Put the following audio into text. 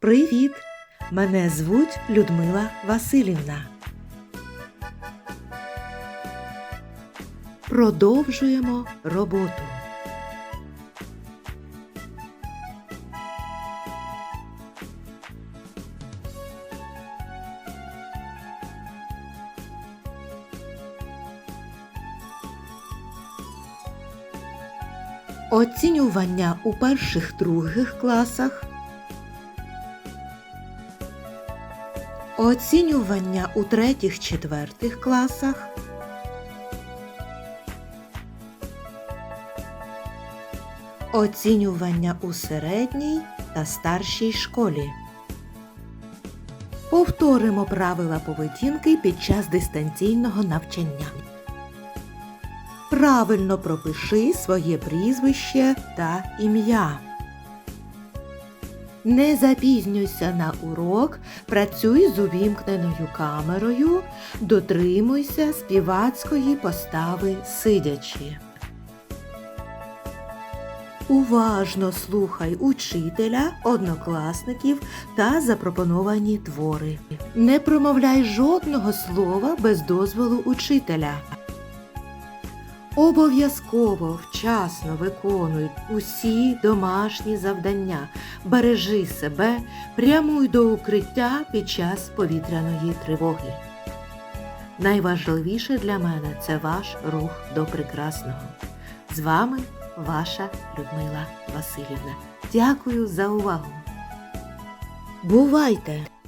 Привіт! Мене звуть Людмила Васильівна. Продовжуємо роботу. Оцінювання у перших других класах. Оцінювання у третіх четвертих класах. Оцінювання у середній та старшій школі. Повторимо правила поведінки під час дистанційного навчання. Правильно пропиши своє прізвище та ім'я. Не запізнюйся на урок, працюй з увімкненою камерою, дотримуйся співацької постави сидячи. Уважно слухай учителя, однокласників та запропоновані твори. Не промовляй жодного слова без дозволу учителя. Обов'язково вчасно виконуй усі домашні завдання, бережи себе, прямуй до укриття під час повітряної тривоги. Найважливіше для мене це ваш рух до прекрасного. З вами ваша Людмила Васильівна. Дякую за увагу. Бувайте!